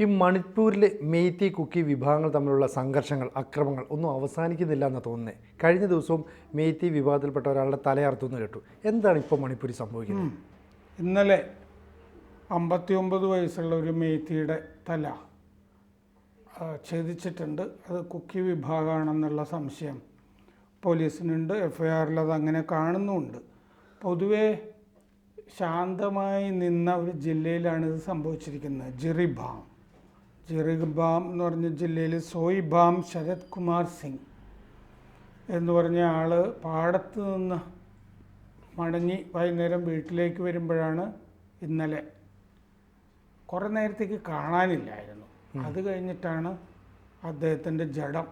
ഈ മണിപ്പൂരിലെ മെയ്ത്തി കുക്കി വിഭാഗങ്ങൾ തമ്മിലുള്ള സംഘർഷങ്ങൾ അക്രമങ്ങൾ ഒന്നും അവസാനിക്കുന്നില്ല എന്ന് തോന്നുന്നത് കഴിഞ്ഞ ദിവസവും മെയ്ത്തി വിഭാഗത്തിൽപ്പെട്ട ഒരാളുടെ തലയർത്തുനിന്ന് കേട്ടു. എന്താണ് ഇപ്പോൾ മണിപ്പൂരിൽ സംഭവിക്കുന്നത്? ഇന്നലെ അമ്പത്തിയൊമ്പത് വയസ്സുള്ള ഒരു മെയ്ത്തിയുടെ തല ഛേദിച്ചിട്ടുണ്ട്. അത് കുക്കി വിഭാഗമാണെന്നുള്ള സംശയം പോലീസിനുണ്ട്. എഫ് ഐ ആറിൽ അത് അങ്ങനെ കാണുന്നുമുണ്ട് പൊതുവേ ശാന്തമായി നിന്ന ഒരു ജില്ലയിലാണ് ഇത് സംഭവിച്ചിരിക്കുന്നത്. ജിറിബാം. ജിറിബാം എന്ന് പറഞ്ഞ ജില്ലയിൽ സോയിബാം ശരത് കുമാർ സിംഗ് എന്ന് പറഞ്ഞ ആൾ പാടത്ത് നിന്ന് മടങ്ങി വൈകുന്നേരം വീട്ടിലേക്ക് വരുമ്പോഴാണ് ഇന്നലെ. കുറേ നേരത്തേക്ക് കാണാനില്ലായിരുന്നു. അത് കഴിഞ്ഞിട്ടാണ് അദ്ദേഹത്തിന്റെ ജഡം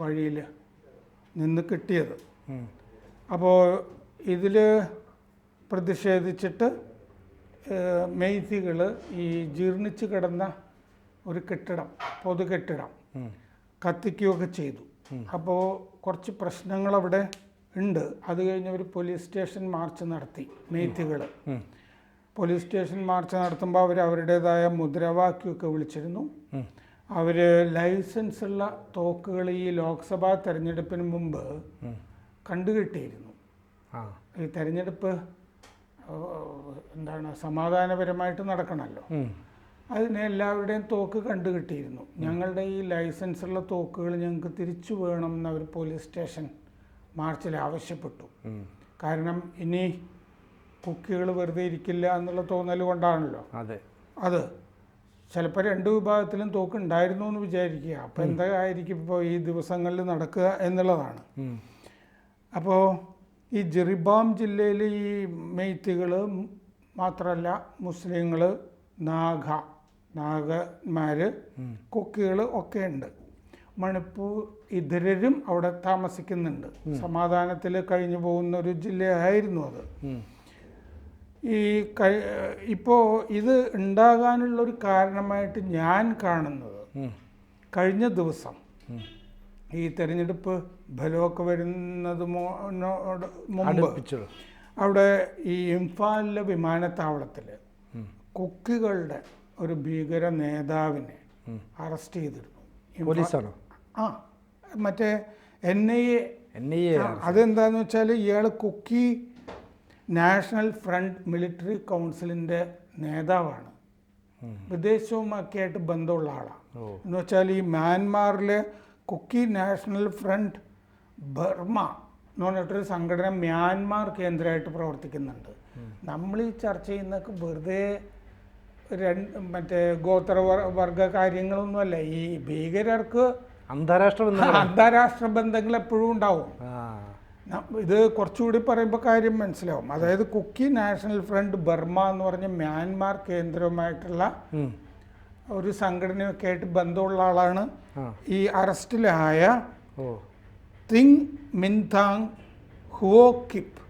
വഴിയിൽ നിന്ന് കിട്ടിയത്. അപ്പോൾ ഇതിൽ പ്രതിഷേധിച്ചിട്ട് മെയ്തികൾ ഈ ജീർണിച്ച് കിടന്ന ഒരു കെട്ടിടം പൊതു കെട്ടിടം. കത്തിക്കുകയൊക്കെ ചെയ്തു അപ്പോൾ കുറച്ച് പ്രശ്നങ്ങൾ അവിടെ ഉണ്ട് അത് കഴിഞ്ഞ് ഒരു പോലീസ് സ്റ്റേഷൻ മാർച്ച് നടത്തി മെയ്ത്തികൾ പോലീസ് സ്റ്റേഷൻ മാർച്ച് നടത്തുമ്പോൾ അവർ അവരുടേതായ മുദ്രാവാക്യമൊക്കെ വിളിച്ചിരുന്നു. അവർ ലൈസൻസ് ഉള്ള തോക്കുകൾ ഈ ലോക്സഭാ തെരഞ്ഞെടുപ്പിന് മുമ്പ്. കണ്ടുകിട്ടിയിരുന്നു ഈ തെരഞ്ഞെടുപ്പ് എന്താണ് സമാധാനപരമായിട്ട് നടക്കണമല്ലോ. അതിന് എല്ലാവരുടെയും തോക്ക് കണ്ടു കിട്ടിയിരുന്നു ഞങ്ങളുടെ ഈ ലൈസൻസ് ഉള്ള തോക്കുകൾ ഞങ്ങൾക്ക് തിരിച്ചു വേണം എന്ന് അവർ പോലീസ് സ്റ്റേഷൻ മാർച്ചിൽ ആവശ്യപ്പെട്ടു. കാരണം ഇനി കുക്കികൾ വെറുതെ ഇരിക്കില്ല എന്നുള്ള തോന്നൽ കൊണ്ടാണല്ലോ. അതെ. അത് ചിലപ്പോൾ രണ്ട് വിഭാഗത്തിലും തോക്ക് ഉണ്ടായിരുന്നു എന്ന് വിചാരിക്കുക. അപ്പോൾ എന്തായിരിക്കും ഇപ്പോൾ ഈ ദിവസങ്ങളിൽ നടക്കുക എന്നുള്ളതാണ്. അപ്പോൾ ഈ ജെറിബാം ജില്ലയിൽ ഈ മെയ്ത്തികൾ മാത്രമല്ല മുസ്ലിങ്ങൾ നാഗ നാഗന്മാർ കൊക്കുകൾ ഒക്കെ ഉണ്ട്. മണിപ്പൂർ ഇതരരും അവിടെ താമസിക്കുന്നുണ്ട്. സമാധാനത്തിൽ കഴിഞ്ഞു പോകുന്ന ഒരു ജില്ലയായിരുന്നു അത്. ഈ ഇപ്പോ ഇപ്പോൾ ഇത് ഉണ്ടാകാനുള്ള ഒരു കാരണമായിട്ട് ഞാൻ കാണുന്നത് കഴിഞ്ഞ ദിവസം. ഈ തെരഞ്ഞെടുപ്പ് ഫലമൊക്കെ വരുന്നത് മുമ്പ്. അവിടെ ഈ ഇംഫാലിലെ വിമാനത്താവളത്തിൽ കുക്കികളുടെ ഒരു ഭീകര നേതാവിനെ അറസ്റ്റ് ചെയ്തിരുന്നു. പോലീസാണോ? ആ മറ്റേ N I A N I A അതെന്താന്ന് വെച്ചാൽ ഇയാൾ കുക്കി നാഷണൽ ഫ്രണ്ട് മിലിറ്ററി കൗൺസിലിന്റെ നേതാവാണ്. വിദേശവുമൊക്കെ ആയിട്ട് ബന്ധമുള്ള ആളാണ് എന്ന് വെച്ചാൽ ഈ മ്യാൻമാറിലെ കുക്കി നാഷണൽ ഫ്രണ്ട് ബർമ എന്ന് പറഞ്ഞിട്ടൊരു സംഘടന മ്യാൻമാർ കേന്ദ്രമായിട്ട് പ്രവർത്തിക്കുന്നുണ്ട്. നമ്മൾ ഈ ചർച്ച ചെയ്യുന്നതൊക്കെ വെറുതെ രണ്ട് മറ്റേ ഗോത്ര വർഗ കാര്യങ്ങളൊന്നുമല്ല ഈ ഭീകരർക്ക് അന്താരാഷ്ട്ര ബന്ധങ്ങൾ അന്താരാഷ്ട്ര ബന്ധങ്ങൾ എപ്പോഴും ഉണ്ടാവും. ഇത് കുറച്ചുകൂടി പറയുമ്പോൾ കാര്യം മനസ്സിലാവും. അതായത് കുക്കി നാഷണൽ ഫ്രണ്ട് ബർമ എന്ന് പറഞ്ഞ മ്യാൻമാർ കേന്ദ്രവുമായിട്ടുള്ള ഒരു സംഘടനയൊക്കെ ആയിട്ട് ബന്ധമുള്ള ആളാണ്. ഈ അറസ്റ്റിലായ തിങ് മിൻതാങ് ഹുവോ കിപ്പ്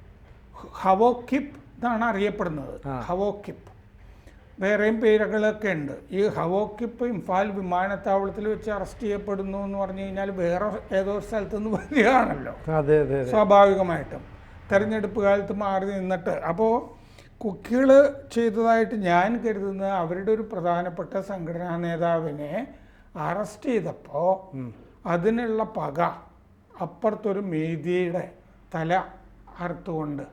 ഹവോ കിപ്പ് എന്നാണ് അറിയപ്പെടുന്നത്. ഹവോ ഹവോക്കിപ്പ്. വേറെയും പേരുകളൊക്കെ ഉണ്ട്. ഈ ഹവോക്ക് ഇപ്പോൾ ഇംഫാൽ വിമാനത്താവളത്തിൽ വെച്ച് അറസ്റ്റ് ചെയ്യപ്പെടുന്നു എന്ന് പറഞ്ഞു കഴിഞ്ഞാൽ വേറെ ഏതോ സ്ഥലത്തു നിന്ന് വരികയാണല്ലോ. അതെ അതെ സ്വാഭാവികമായിട്ടും. തെരഞ്ഞെടുപ്പ് കാലത്ത് മാറി നിന്നിട്ട്. അപ്പോൾ കുക്കികൾ ചെയ്തതായിട്ട് ഞാൻ കരുതുന്ന അവരുടെ ഒരു പ്രധാനപ്പെട്ട സംഘടനാ നേതാവിനെ അറസ്റ്റ് ചെയ്തപ്പോൾ അതിനുള്ള പക അപ്പുറത്തൊരു മേദിയുടെ തല അറുത്തുകൊണ്ട്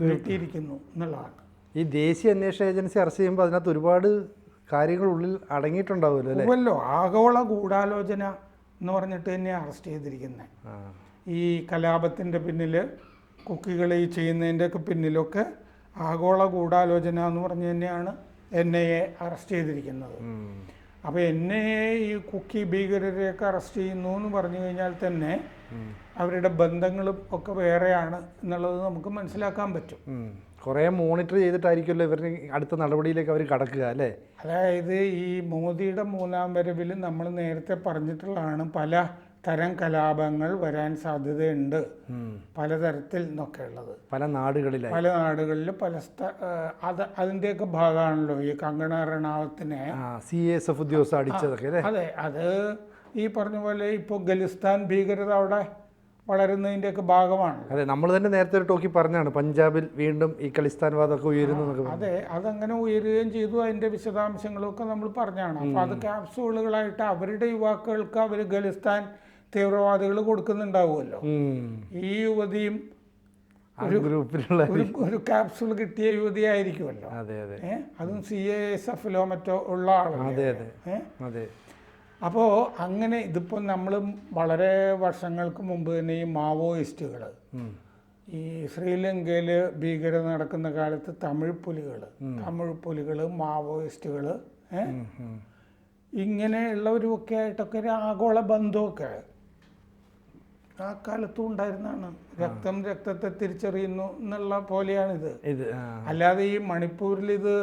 കിട്ടിയിരിക്കുന്നു എന്നുള്ളതാണ്. ഈ ദേശീയ അന്വേഷണ ഏജൻസി അറസ്റ്റ് ചെയ്യുമ്പോൾ അതിനകത്ത് ഒരുപാട് കാര്യങ്ങൾ ഉള്ളിൽ അടങ്ങിയിട്ടുണ്ടാവുമല്ലോ അല്ലേ? ആഗോള ഗൂഢാലോചന എന്ന് പറഞ്ഞിട്ട് തന്നെ അറസ്റ്റ് ചെയ്തിരിക്കുന്നത് ഈ കലാപത്തിന്റെ പിന്നിൽ കുക്കികൾ ഈ ചെയ്യുന്നതിന്റെയൊക്കെ പിന്നിലൊക്കെ ആഗോള ഗൂഢാലോചന എന്ന് പറഞ്ഞു തന്നെയാണ് എൻ ഐ എ അറസ്റ്റ് ചെയ്തിരിക്കുന്നത്. അപ്പോൾ എൻ ഐ എ ഈ കുക്കി ഭീകരരെയൊക്കെ അറസ്റ്റ് ചെയ്യുന്നു എന്ന് പറഞ്ഞു കഴിഞ്ഞാൽ തന്നെ അവരുടെ ബന്ധങ്ങളും ഒക്കെ വേറെയാണ് എന്നുള്ളത് നമുക്ക് മനസ്സിലാക്കാൻ പറ്റും. കുറേ മോണിറ്റർ ചെയ്തിട്ടായിരിക്കുമല്ലോ ഇവരുടെ അടുത്ത നടപടിയിലേക്ക് അവർ കടക്കുക അല്ലേ? അതായത് ഈ മോദിയുടെ മൂന്നാം വരവിൽ നമ്മൾ നേരത്തെ പറഞ്ഞിട്ടുള്ളതാണ് പല തരം കലാപങ്ങൾ വരാൻ സാധ്യതയുണ്ട്. പലതരത്തിൽ എന്നൊക്കെ ഉള്ളത്. പല നാടുകളിൽ പല നാടുകളിൽ പല സ്ഥ അത് അതിന്റെയൊക്കെ ഭാഗമാണല്ലോ ഈ കങ്കണ റണാവത്തിനെ. സി എസ് എഫ് ഉദ്യോഗസ്ഥ അടിച്ചതൊക്കെ അതെ അത് ഈ പറഞ്ഞ പോലെ ഇപ്പോൾ ഖലിസ്ഥാൻ ഭീകരത അവിടെ വളരുന്നതിന്റെയൊക്കെ ഭാഗമാണ്. അതെ നമ്മൾ തന്നെ നേരത്തെ ഒരു ടോക്കി പറഞ്ഞാണ് പഞ്ചാബിൽ വീണ്ടും ഈ ഖലിസ്ഥാൻവാദമൊക്കെ ഉയരുന്നു. അതെ അതങ്ങനെ ഉയരുകയും ചെയ്തു. അതിന്റെ വിശദാംശങ്ങളൊക്കെ നമ്മൾ പറഞ്ഞാണ്. അപ്പോൾ അത് ക്യാപ്സൂളുകളായിട്ട് അവരുടെ യുവാക്കൾക്ക് അവർ ഖലിസ്ഥാൻ തീവ്രവാദികൾ കൊടുക്കുന്നുണ്ടാവുമല്ലോ. ഈ യുവതിയും ഒരു ഗ്രൂപ്പിലുള്ള ഒരു ക്യാപ്സൂൾ കിട്ടിയ യുവതിയായിരിക്കുമല്ലോ അതെ അതെ. സി എ എസ് എഫിലോ മറ്റോ ഉള്ള ആളാണ് അതെ അതെ. ഏഹ് അതെ. അപ്പോൾ അങ്ങനെ ഇതിപ്പോൾ നമ്മൾ വളരെ വർഷങ്ങൾക്ക് മുമ്പ് തന്നെ ഈ മാവോയിസ്റ്റുകൾ ഈ ശ്രീലങ്കയിൽ ഭീകരത നടക്കുന്ന കാലത്ത് തമിഴ് പുലികൾ തമിഴ് പുലികൾ മാവോയിസ്റ്റുകൾ ഇങ്ങനെയുള്ളവരുമൊക്കെ ആയിട്ടൊക്കെ ഒരു ആഗോള ബന്ധമൊക്കെ ആ കാലത്തും ഉണ്ടായിരുന്നതാണ് രക്തം രക്തത്തെ തിരിച്ചറിയുന്നു എന്നുള്ള പോലെയാണിത്. അല്ലാതെ ഈ മണിപ്പൂരിൽ ഇത്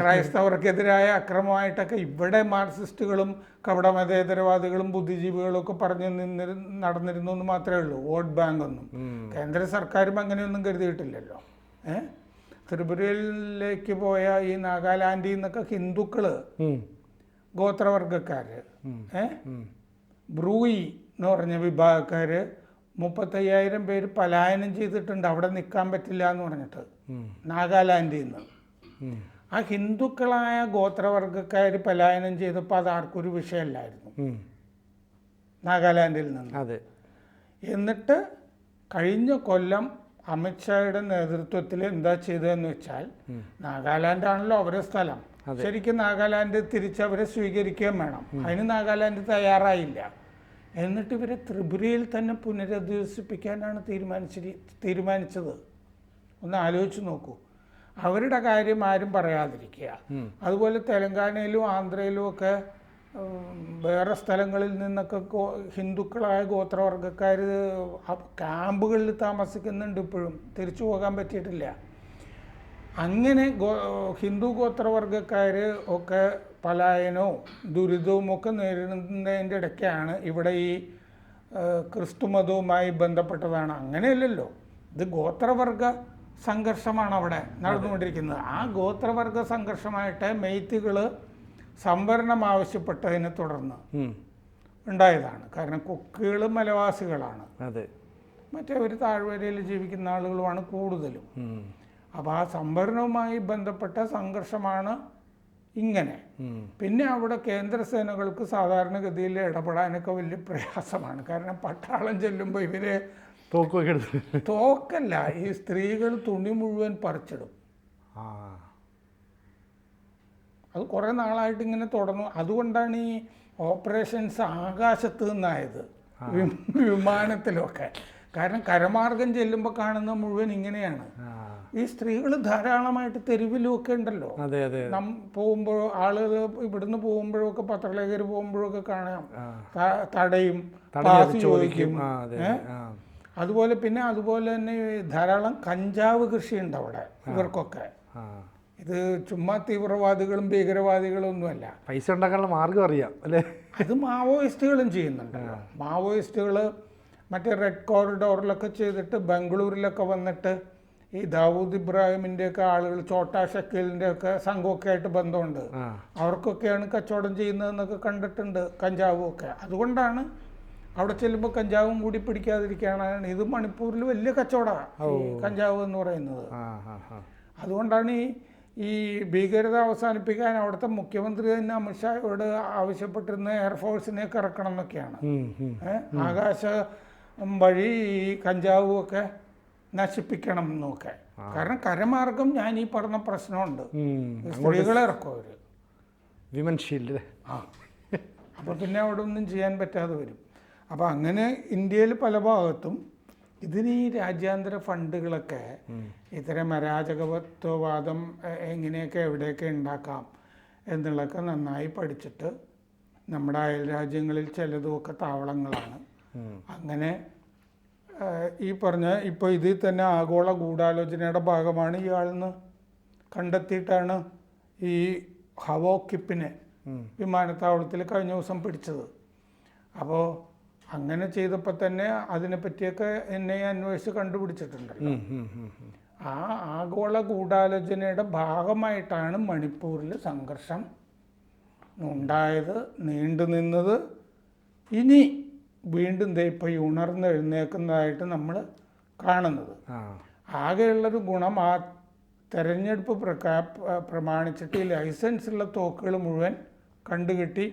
ക്രൈസ്തവർക്കെതിരായ അക്രമമായിട്ടൊക്കെ ഇവിടെ മാർക്സിസ്റ്റുകളും കപടമതേതരവാദികളും ബുദ്ധിജീവികളും ഒക്കെ പറഞ്ഞു നിന്നിരു നടന്നിരുന്നു എന്ന് മാത്രമേ ഉള്ളൂ. വോട്ട് ബാങ്ക് ഒന്നും. കേന്ദ്ര സർക്കാരും അങ്ങനെയൊന്നും കരുതിയിട്ടില്ലല്ലോ. ഏ? ത്രിപുരയിലേക്ക് പോയ ഈ നാഗാലാൻഡിൽ നിന്നൊക്കെ ഹിന്ദുക്കൾ ഗോത്രവർഗക്കാര് ഗോത്രവർഗക്കാർ. ഏ? ബ്രൂയി എന്ന് പറഞ്ഞ വിഭാഗക്കാർ മുപ്പത്തയ്യായിരം പേര് പലായനം ചെയ്തിട്ടുണ്ട്. അവിടെ നിൽക്കാൻ പറ്റില്ല എന്ന് പറഞ്ഞിട്ട്. നാഗാലാൻഡിൽ നിന്ന് ആ ഹിന്ദുക്കളായ ഗോത്രവർഗക്കാർ പലായനം ചെയ്തപ്പോൾ അത് ആർക്കും ഒരു വിഷയമല്ലായിരുന്നു നാഗാലാൻഡിൽ നിന്ന്. അതെ. എന്നിട്ട് കഴിഞ്ഞ കൊല്ലം അമിത്ഷായുടെ നേതൃത്വത്തിൽ എന്താ ചെയ്തതെന്ന് വെച്ചാൽ നാഗാലാൻഡാണല്ലോ അവരുടെ സ്ഥലം. ശരിക്കും നാഗാലാൻഡ് തിരിച്ചവരെ സ്വീകരിക്കുകയും വേണം. അതിന് നാഗാലാൻഡ് തയ്യാറായില്ല. എന്നിട്ട് ഇവരെ ത്രിപുരയിൽ തന്നെ പുനരധിവസിപ്പിക്കാനാണ് തീരുമാനിച്ചി തീരുമാനിച്ചത്. ഒന്ന് ആലോചിച്ച് നോക്കൂ. അവരുടെ കാര്യം ആരും പറയാതിരിക്കുക. അതുപോലെ തെലങ്കാനയിലും ആന്ധ്രയിലും ഒക്കെ വേറെ സ്ഥലങ്ങളിൽ നിന്നൊക്കെ ഹിന്ദുക്കളായ ഗോത്രവർഗക്കാർ ക്യാമ്പുകളിൽ താമസിക്കുന്നുണ്ട് ഇപ്പോഴും. തിരിച്ചു പോകാൻ പറ്റിയിട്ടില്ല. അങ്ങനെ ഗോ ഹിന്ദു ഗോത്രവർഗക്കാർ ഒക്കെ പലായനവും ദുരിതവും ഒക്കെ നേരിടുന്നതിന്റെ ഇടയ്ക്കാണ് ഇവിടെ ഈ ക്രിസ്തുമതവുമായി ക്രിസ്തു മതവുമായി ബന്ധപ്പെട്ടതാണ്. അങ്ങനെയല്ലല്ലോ. ഇത് ഗോത്രവർഗ സംഘർഷമാണ് അവിടെ നടന്നുകൊണ്ടിരിക്കുന്നത്. ആ ഗോത്രവർഗ സംഘർഷമായിട്ട് മെയ്ത്തുകൾ സംവരണം ആവശ്യപ്പെട്ടതിനെ തുടർന്ന്. ഉണ്ടായതാണ്. കാരണം കൊക്കുകൾ മലവാസികളാണ്. അതെ. മറ്റേ ഒരു താഴ്വരയിൽ ജീവിക്കുന്ന ആളുകളുമാണ് കൂടുതലും. അപ്പോൾ ആ സംവരണവുമായി ബന്ധപ്പെട്ട സംഘർഷമാണ് ഇങ്ങനെ. പിന്നെ അവിടെ കേന്ദ്രസേനകൾക്ക് സാധാരണഗതിയിൽ ഇടപെടാനൊക്കെ വലിയ പ്രയാസമാണ്. കാരണം പട്ടാളം ചെല്ലുമ്പോൾ ഇവരെ തോക്കൊക്കെ തോക്കല്ല ഈ സ്ത്രീകൾ തുണി മുഴുവൻ പറിച്ചിടും. അത് കുറേ നാളായിട്ട് ഇങ്ങനെ തുടർന്നു. അതുകൊണ്ടാണ് ഈ ഓപ്പറേഷൻസ് ആകാശത്ത് നിന്നായത്. വിമാനത്തിലൊക്കെ. കാരണം കരമാർഗം ചെല്ലുമ്പോൾ കാണുന്ന മുഴുവൻ ഇങ്ങനെയാണ്. ഈ സ്ത്രീകൾ ധാരാളമായിട്ട് തെരുവിലുമൊക്കെ ഉണ്ടല്ലോ. അതെ അതെ. നം പോകുമ്പോഴോ ആളുകൾ ഇവിടുന്ന് പോകുമ്പോഴൊക്കെ പത്രലേഖകർ പോകുമ്പോഴൊക്കെ കാണാം. തടയും പാസ് ചോദിക്കും. ചോദിക്കും. അതെ അതുപോലെ പിന്നെ അതുപോലെ തന്നെ ധാരാളം കഞ്ചാവ് കൃഷിയുണ്ട് അവിടെ ഇവർക്കൊക്കെ. ഇത് ചുമ്മാ തീവ്രവാദികളും ഭീകരവാദികളും ഒന്നുമല്ല പൈസ ഉണ്ടാക്കാനുള്ള മാർഗം അറിയാം അല്ലേ? ഇത് മാവോയിസ്റ്റുകളും ചെയ്യുന്നുണ്ടല്ലോ മാവോയിസ്റ്റുകൾ മറ്റേ റെഡ് കോറിഡോറിലൊക്കെ ചെയ്തിട്ട് ബംഗളൂരിലൊക്കെ വന്നിട്ട് ഈ ദാവൂദ് ഇബ്രാഹിമിന്റെ ഒക്കെ ആളുകൾ ചോട്ടാ ഷക്കീലിന്റെ ഒക്കെ സംഘമൊക്കെ ആയിട്ട് ബന്ധമുണ്ട്. അവർക്കൊക്കെയാണ് കച്ചവടം ചെയ്യുന്നതെന്നൊക്കെ കണ്ടിട്ടുണ്ട് കഞ്ചാവും ഒക്കെ. അതുകൊണ്ടാണ് അവിടെ ചെല്ലുമ്പോൾ കഞ്ചാവും കൂടി പിടിക്കാതിരിക്കുകയാണ് ഇത് മണിപ്പൂരിൽ വലിയ കച്ചവടമാണ് ഈ കഞ്ചാവ് എന്ന് പറയുന്നത്. അതുകൊണ്ടാണ് ഈ ഈ ഭീകരത അവസാനിപ്പിക്കാൻ അവിടുത്തെ മുഖ്യമന്ത്രി തന്നെ അമിത്ഷായോട് ആവശ്യപ്പെട്ടിരുന്ന എയർഫോഴ്സിനെ ഇറക്കണം എന്നൊക്കെയാണ്. ആകാശ വഴി ഈ കഞ്ചാവും ഒക്കെ നശിപ്പിക്കണം എന്നൊക്കെ കാരണം കരമാർഗം ഞാൻ ഈ പറഞ്ഞ പ്രശ്നമുണ്ട്. സ്ത്രീകളെ ഇറക്കും വിമൻ ഷീൽഡ് ആ. അപ്പോൾ പിന്നെ അവിടെ ഒന്നും ചെയ്യാൻ പറ്റാതെ വരും. അപ്പോൾ അങ്ങനെ ഇന്ത്യയിൽ പല ഭാഗത്തും ഇതിന് ഈ രാജ്യാന്തര ഫണ്ടുകളൊക്കെ ഇത്തരം അരാജകത്വവാദം എങ്ങനെയൊക്കെ എവിടെയൊക്കെ ഉണ്ടാക്കാം എന്നുള്ളതൊക്കെ നന്നായി പഠിച്ചിട്ട് നമ്മുടെ അയൽ രാജ്യങ്ങളിൽ ചിലതുമൊക്കെ താവളങ്ങളാണ്. അങ്ങനെ ഈ പറഞ്ഞ ഇപ്പോൾ ഇതിൽ തന്നെ ആഗോള ഗൂഢാലോചനയുടെ ഭാഗമാണ് ഇയാളെന്ന് കണ്ടെത്തിയിട്ടാണ് ഈ ഹവോക്കിപ്പിനെ. വിമാനത്താവളത്തിൽ കഴിഞ്ഞ ദിവസം പിടിച്ചത് അപ്പോൾ അങ്ങനെ ചെയ്തപ്പോൾ തന്നെ അതിനെപ്പറ്റിയൊക്കെ എന്നെ അന്വേഷിച്ച് കണ്ടുപിടിച്ചിട്ടുണ്ടല്ലോ ഉം. ആ ആഗോള ഗൂഢാലോചനയുടെ ഭാഗമായിട്ടാണ് മണിപ്പൂരിൽ സംഘർഷം ഉണ്ടായത് നീണ്ടു നിന്നത് ഇനി വീണ്ടും ദേ ഇപ്പോൾ ഈ ഉണർന്നെഴുന്നേക്കുന്നതായിട്ട് നമ്മൾ കാണുന്നത്. ആകെയുള്ളൊരു ഗുണം ആ തെരഞ്ഞെടുപ്പ് പ്രകാ പ്രമാണിച്ചിട്ട് ഈ ലൈസൻസ് ഉള്ള തോക്കുകൾ മുഴുവൻ കണ്ടുകെട്ടി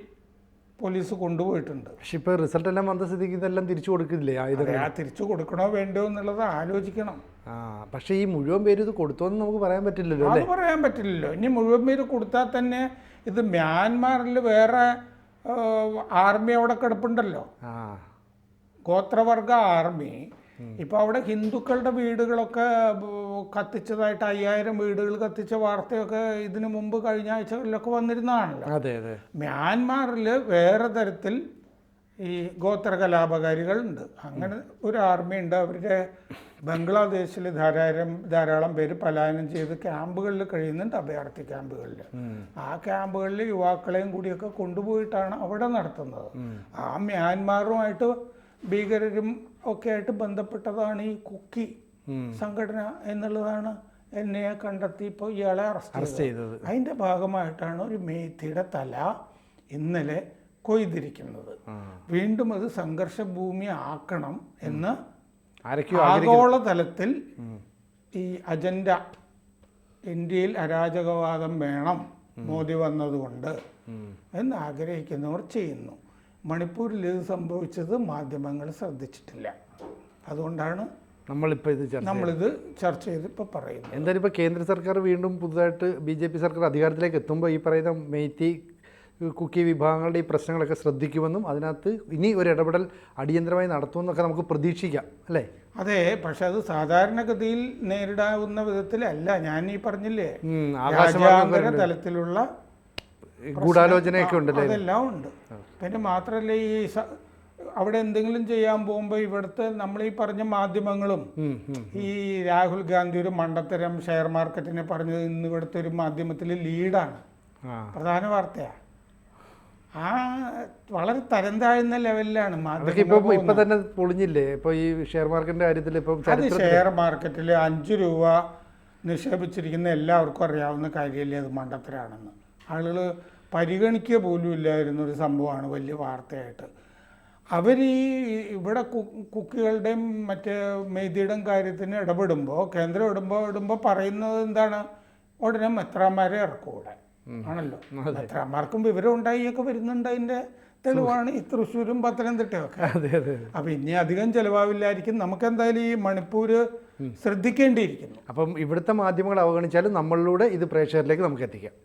പോലീസ് കൊണ്ടുപോയിട്ടുണ്ട്. പക്ഷെ ഇപ്പോൾ റിസൾട്ട് എല്ലാം വന്ന സ്ഥിതിക്ക് ഇതെല്ലാം തിരിച്ചു കൊടുക്കില്ലേ ആയുധങ്ങൾ? ആ തിരിച്ചു കൊടുക്കണോ വേണ്ടോ എന്നുള്ളത് ആലോചിക്കണം. ആ പക്ഷേ ഈ മുഴുവൻ പേര് ഇത് കൊടുത്തോന്ന് നമുക്ക് പറയാൻ പറ്റില്ലല്ലോ അത് പറയാൻ പറ്റില്ലല്ലോ. ഇനി മുഴുവൻ പേര് കൊടുത്താൽ തന്നെ ഇത് മ്യാൻമാറിൽ വേറെ ആർമി അവിടെ കിടപ്പുണ്ടല്ലോ. ഗോത്രവർഗ ആർമി. ഇപ്പൊ അവിടെ ഹിന്ദുക്കളുടെ വീടുകളൊക്കെ കത്തിച്ചതായിട്ട് അയ്യായിരം വീടുകൾ കത്തിച്ച വാർത്തയൊക്കെ ഇതിനു മുമ്പ് കഴിഞ്ഞ ആഴ്ചകളിലൊക്കെ വന്നിരുന്നതാണല്ലോ. മ്യാൻമാറിൽ വേറെ തരത്തിൽ ഈ ഗോത്ര കലാപകാരികളുണ്ട് അങ്ങനെ ഒരു ആർമി ഉണ്ട്. അവരുടെ ബംഗ്ലാദേശിൽ ധാരാളം ധാരാളം പേര് പലായനം ചെയ്ത് ക്യാമ്പുകളിൽ കഴിയുന്നുണ്ട് അഭയാർത്ഥി ക്യാമ്പുകളിൽ ആ ക്യാമ്പുകളിൽ യുവാക്കളെയും കൂടിയൊക്കെ കൊണ്ടുപോയിട്ടാണ് അവിടെ നടത്തുന്നത്. ആ മ്യാൻമാറുമായിട്ട് ഭീകരരും ഒക്കെ ആയിട്ട് ബന്ധപ്പെട്ടതാണ് ഈ കുക്കി സംഘടന എന്നുള്ളതാണ് എന്നെ കണ്ടെത്തി ഇപ്പോൾ ഇയാളെ അറസ്റ്റ് ചെയ്തത്. അതിന്റെ ഭാഗമായിട്ടാണ് ഒരു മേത്തിയുടെ തല ഇന്നലെ കൊയ്തിരിക്കുന്നത്. വീണ്ടും അത് സംഘർഷ ഭൂമി ആക്കണം എന്ന് ആഗോള തലത്തിൽ ഈ അജണ്ട ഇന്ത്യയിൽ അരാജകവാദം വേണം മോദി വന്നതുകൊണ്ട് എന്ന് ആഗ്രഹിക്കുന്നവർ ചെയ്യുന്നു. മണിപ്പൂരിൽ ഇത് സംഭവിച്ചത് മാധ്യമങ്ങൾ ശ്രദ്ധിച്ചിട്ടില്ല. അതുകൊണ്ടാണ് നമ്മളിപ്പോൾ ഇത് നമ്മളിത് ചർച്ച ചെയ്ത് ഇപ്പോൾ പറയുന്നത്. എന്തായാലും ഇപ്പോൾ കേന്ദ്ര സർക്കാർ വീണ്ടും പുതുതായിട്ട് ബി ജെ പി സർക്കാർ അധികാരത്തിലേക്ക് എത്തുമ്പോൾ ഈ പറയുന്ന മെയ്ത്തി കുക്കി വിഭാഗങ്ങളുടെ ഈ പ്രശ്നങ്ങളൊക്കെ ശ്രദ്ധിക്കുമെന്നും അതിനകത്ത് ഇനി ഒരു ഇടപെടൽ അടിയന്തരമായി നടത്തുമെന്നൊക്കെ നമുക്ക് പ്രതീക്ഷിക്കാം അല്ലേ? അതെ പക്ഷെ അത് സാധാരണഗതിയിൽ നേരിടാവുന്ന വിധത്തിലല്ല. ഞാൻ ഈ പറഞ്ഞില്ലേ രാജ്യാന്തര തലത്തിലുള്ള ഗൂഢാലോചനയൊക്കെ ഉണ്ടല്ലേ? അതെല്ലാം ഉണ്ട്. പിന്നെ മാത്രമല്ല ഈ അവിടെ എന്തെങ്കിലും ചെയ്യാൻ പോകുമ്പോൾ ഇവിടുത്തെ നമ്മൾ ഈ പറഞ്ഞ മാധ്യമങ്ങളും. ഈ രാഹുൽ ഗാന്ധി ഒരു മണ്ടത്തരം ഷെയർ മാർക്കറ്റിനെ പറഞ്ഞത് ഇന്ന് ഇവിടുത്തെ ഒരു മാധ്യമത്തിൽ ലീഡാണ്. പ്രധാന വാർത്തയാണ് ആ വളരെ തരം താഴ്ന്ന ലെവലിലാണ് അതൊക്കെ ഇപ്പം ഇപ്പം തന്നെ പൊളിഞ്ഞില്ലേ? ഇപ്പൊ ഈ ഷെയർ മാർക്കറ്റിന്റെ കാര്യത്തിൽ ഇപ്പൊ അത് ഷെയർ മാർക്കറ്റിൽ അഞ്ച് രൂപ നിക്ഷേപിച്ചിരിക്കുന്ന എല്ലാവർക്കും അറിയാവുന്ന കാര്യമല്ലേ അത് മണ്ടത്തരാണെന്ന്. ആളുകൾ പരിഗണിക്കുക പോലും ഇല്ലായിരുന്ന ഒരു സംഭവമാണ് വലിയ വാർത്തയായിട്ട്. അവർ ഈ ഇവിടെ കുക്കികളുടെയും മറ്റേ മെയ്തിയുടെയും കാര്യത്തിന് ഇടപെടുമ്പോൾ കേന്ദ്രം ഇടുമ്പോൾ ഇടുമ്പോൾ പറയുന്നത് എന്താണ്? ഉടനെ മെത്രാന്മാരെ ഇറക്കും ഇവിടെ. ആണല്ലോ. മാർക്കും വിവരം ഉണ്ടായിയൊക്കെ വരുന്നുണ്ട് അതിന്റെ തെളിവാണ് ഈ തൃശ്ശൂരും പത്തനംതിട്ടയൊക്കെ അതെ അതെ അപ്പൊ ഇനി അധികം ചെലവാവില്ലായിരിക്കും. നമുക്ക് എന്തായാലും ഈ മണിപ്പൂർ ശ്രദ്ധിക്കേണ്ടിയിരിക്കുന്നു. അപ്പം ഇവിടുത്തെ മാധ്യമങ്ങൾ അവഗണിച്ചാലും നമ്മളിലൂടെ ഇത് പ്രേക്ഷകരിലേക്ക് നമുക്ക് എത്തിക്കാം.